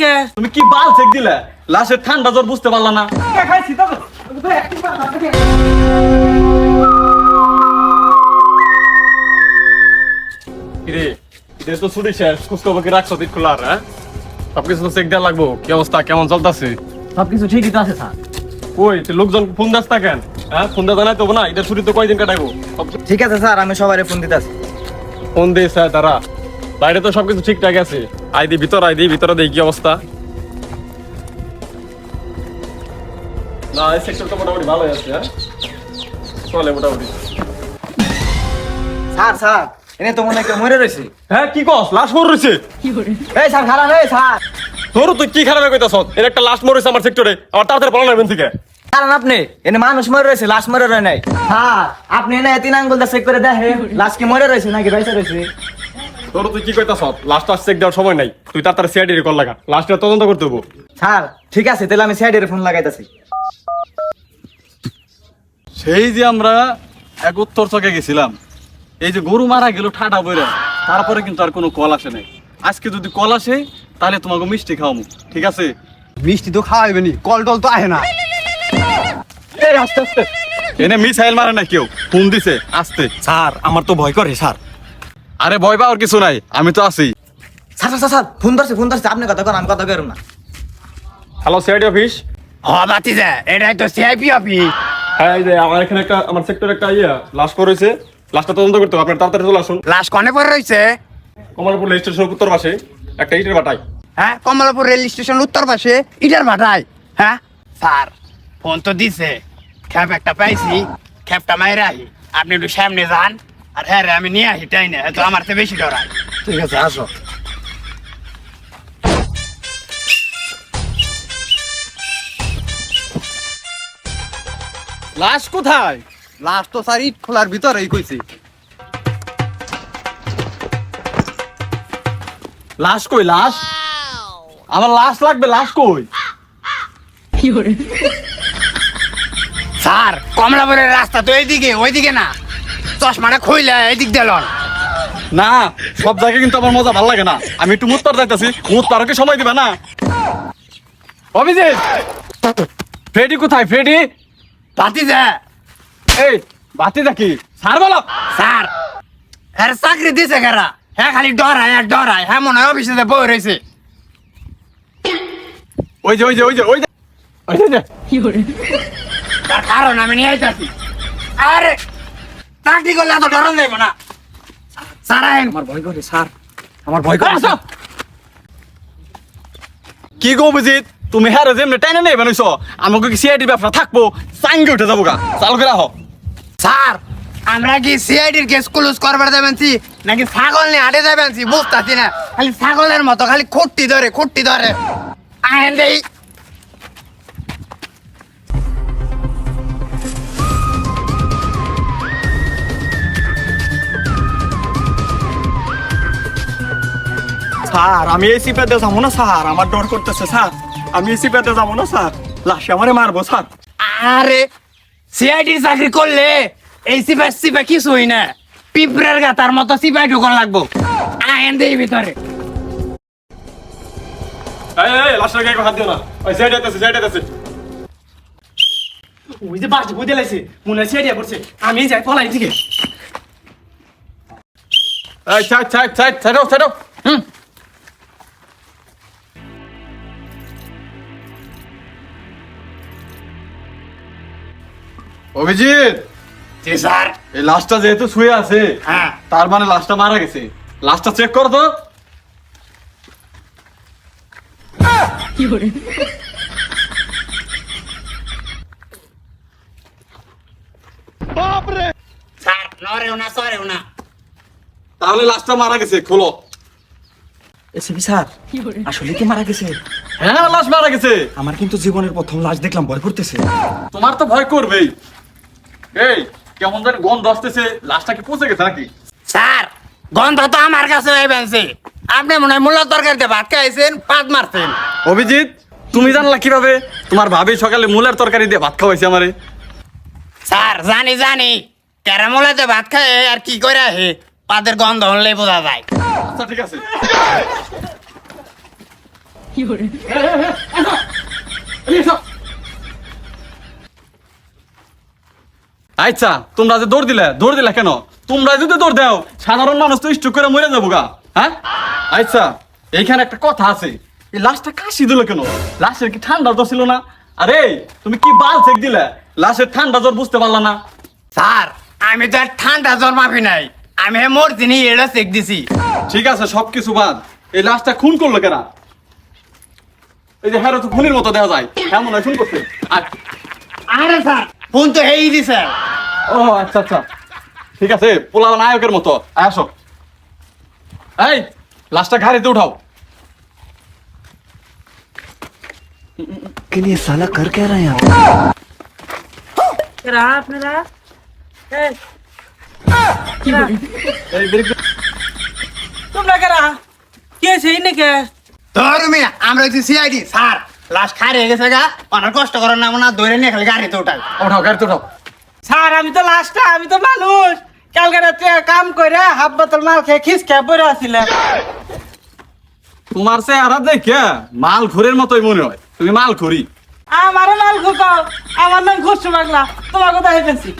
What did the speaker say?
কে তুমি কি বাল চেক দিলে? লাশের ঠান্ডা জ্বর বুঝতে পারলা না। খাইছি তো কিরে এটা তো ছুটি শেষ খুচখবর কি রাখছো দিক খোলার হ্যাঁ? সবকিছু তো চেক দেওয়া লাগবো কি অবস্থা কেমন চলতেছে? সবকিছু ঠিকই তো আছে স্যার। ওই লোকজন ফোন দাস হ্যাঁ ফোন দা জানাই তো না এটা ছুটি তো কয়দিন কাটাইবো? ঠিক আছে স্যার আমি সবাই ফোন দিতেছি। ফোন দিয়ে স্যার তারা বাইরে তো সবকিছু ঠিকঠাক আছে। আইদি ভিতর আইদি ভিতরে দেখি কি অবস্থা। না এই সেক্টর মোটামুটি ভালোই আছে হ্যাঁ? চলে মোটামুটি। স্যার স্যার এনে তো মনে হয় মরে রয়েছে। হ্যাঁ কি কস? লাশ মরে রয়েছে? এই স্যার খারাপ এই স্যার। তোর তুই কি খারাপ কইতাছ এর একটা লাশ মরেছে আমার সেক্টরে আমার তাড়াতাড়ি পালানো যাবেন থেকে। কারণ আপনি। এনে মানুষ মরে রয়েছে লাশ মরে রয়ে নাই। হ্যাঁ। আপনি এনে তিন আঙ্গুল চেক করে? দেখে লাশ কি মরে রয়েছে নাকি রয়েছে? তোর তুই কি কইতাছ? চেক দেওয়ার সময় নাই। তুই তাড়াতাড়ি সিআইডি কল লাগা। তদন্ত করতে হব। স্যার ঠিক আছে তাহলে আমি সাইডের ফোন লাগাইতেছি। সেই যে আমরা এক উত্তর চকে গেছিলাম এই যে গরু মারা গেল ঠাডা বইরা তারপরে কিন্তু আর কোনো কল আসে নাই। আজকে যদি কল আসে তাহলে তোমাকে মিষ্টি খাওয়ামু ঠিক আছে? মিষ্টি তো খাওয়াইবে নি কল টল তো আহে না। আস্তে আস্তে। এনে মিসাইল মারে না কেউ ফোন দিছে আস্তে। স্যার আমার তো ভয় করে স্যার। আরে ভয় পাওয়ার কিছু নাই আমি তো আছি। স্যার স্যার, স্যার ফোন ধরছে ফোন ধরছে আপনি কথা করেন আমি কথা করেন না। হ্যালো সিআইডি অফিস হ বাতিজা এটাই তো সিআইপি অফিস হ্যাঁ এই যে আমার এখানে একটা আমার সেক্টরে একটা ইয়া লাশ পড়েছে লাশটা তদন্ত করতে হবে আপনার তাড়াতাড়ি চলে আসুন। লাশ কনে পরে রয়েছে? কমলাপুর রেল স্টেশন উত্তর পাশে একটা ইটের বাটাই হ্যাঁ কমলাপুর রেল স্টেশন উত্তর পাশে ইটার ভাটায়। হ্যাঁ? স্যার ফোন তো দিছে। খ্যাপ একটা পাইছি খ্যাপটা মাইরে আহি আপনি একটু সামনে যান। আর হ্যাঁ রে আমি নিয়ে আহি তাই না? তো আমার তো বেশি ডরায় ঠিক আছে আসো। লাশ কোথায়? লাশ তো স্যার ইট খোলার ভিতরেই কইছি। লাশ কই লাশ? আমার লাশ লাগবে লাশ কই? স্যার কমলাপুরের রাস্তা তো এইদিকে ওইদিকে না। চশমাটা খুইলে এইদিক দিল না সব জায়গায় কিন্তু আমার মজা ভালো লাগে না। আমি একটু মুত্তর যাইতাছি মুত পারকে সময় দিবে না। অভিজিৎ! ফ্রেডি কোথায় ফ্রেডি ভাতিজা। এই বাতি দেখি স্যার বলো। স্যার হ্যাঁ চাকরি দিছে কারা? হ্যাঁ খালি ডরায় আর ডরায়। হ্যাঁ মনে হয় অফিসে বই রয়েছে। ওই যে ওই যে ওই যে ওই যে ওই যে কারণ আমি নিয়ে আইতাছি আরে চাকরি করলে এত ডরন যাইব না। স্যার আমার ভয় করে স্যার। আমার ভয় করে। আসো। কি গো অভিজিৎ? তুমি হ্যাঁ যেমনি টাইনে নেই বানাইছো আমাকে কি সিআইডি ব্যবসা থাকব? চাঙ্গে উঠে যাব গা। চালু করে আহ। স্যার আমরা কি সিআইডির কেস ক্লোজ করবার যাবেনছি নাকি ছাগল নিয়ে হাটে যাবেনছি বুঝতাছি না। খালি ছাগলের মতো খালি খুঁটি ধরে খুঁটি ধরে। আইন দেই। স্যার আমি এই সিপেতে যাব না স্যার। আমার ডর করতেছে স্যার। আমি এই সিপেতে যাব না স্যার। লাশে আমারে মারবো স্যার। আরে সিআইডির চাকরি করলে এই সিপাই সিপাই কিছুই না। পিঁপড়ের গাতার মতো সিপাই ঢুকন লাগবো। আইন দেই ভিতরে। এই এই লাশের গায়ে হাত দিও না। ওই সাইডে আছে সাইডে আছে ওই যে বাস বুঝে লাইছে মনে হয় সেরিয়া পড়ছে আমি যাই পলাই দিকে এই অভিজিৎ! জি স্যার। এই লাশটা যেহেতু শুয়ে আছে হ্যাঁ। তার মানে লাশটা মারা গেছে। লাশটা চেক কর তো। স্যার নরেও না সরেও না। তাহলে লাশটা মারা গেছে খোলো। এসিপি স্যার আসলে কি মারা গেছে? হ্যাঁ লাশ মারা গেছে। আমার কিন্তু জীবনের প্রথম লাশ দেখলাম ভয় করতেছে। তোমার তো ভয় করবেই। এই কেমন জানি গন্ধ আসতেছে লাশটা কি পচে গেছে নাকি স্যার গন্ধ তো আমার কাছে এবেনছে আপনি মনে হয় মূল্য তরকারিতে ভাত খাইছেন পাত মারছেন অভিজিৎ তুমি জানলা কীভাবে তোমার ভাবি সকালে মূলের তরকারি দিয়ে ভাত খাওয়াইছে আমারে স্যার জানি জানি ক্যারামোলাতে ভাত খায় আর কি করে হে পাতের গন্ধ হলে বোঝা যায় আচ্ছা ঠিক আছে আচ্ছা তোমরা যে দৌড় দিলে দৌড় দিলে কেন? তোমরা যদি দৌড় দাও সাধারণ মানুষ তো স্ট্রোক করে মরে যাব গা। হ্যাঁ? আচ্ছা এইখানে একটা কথা আছে। এই লাশটা কাশি দিল কেন? লাশের কি ঠান্ডা জ্বর ছিল না? আরে তুমি কি বাল চেক দিলে? লাশের ঠান্ডা জ্বর বুঝতে পারলা না। স্যার আমি তো আর ঠান্ডা জ্বর মাফি নাই। আমি মোর দিনই এটা চেক দিছি। ঠিক আছে সবকিছু বাদ। এই লাশটা খুন করল কেনা এই যে হ্যাঁ তো খুনির মতো দেখা যায়। হ্যাঁ মনে হয় খুন করছে। আরে স্যার ফোন তো হেই দিছে। ও আচ্ছা আচ্ছা ঠিক আছে পোলা নায়কের মতো আসো এই লাশটা ঘাড়িতে উঠাও के लिए साला कर क्या रहे हैं কেরা আপনারা এই, এই বেরিয়ে- তোমরা কেরা কি হয়েছে এই নাকি ধর মিয়া আমরা হচ্ছে সিআইডি স্যার লাস্ট খারে গেছে গা অনেক কষ্ট করার নাম না ধরে নিয়ে খালি গাড়িতে উঠাই উঠাও গাড়িতে উঠাও স্যার আমি তো লাস্টটা আমি তো মানুষ। কালকে রাত্রে কাম করে হাফ বোতল মাল খেয়ে খিস খেয়ে পড়ে আসছিলাম তোমার সে আর দেখে মাল ঘুরের মতোই মনে হয়। তুমি মাল ঘুরি। আমারও নাম ঘুকাও আমার নাম ঘুরছু বাংলা। তোমার কথা হয়েছি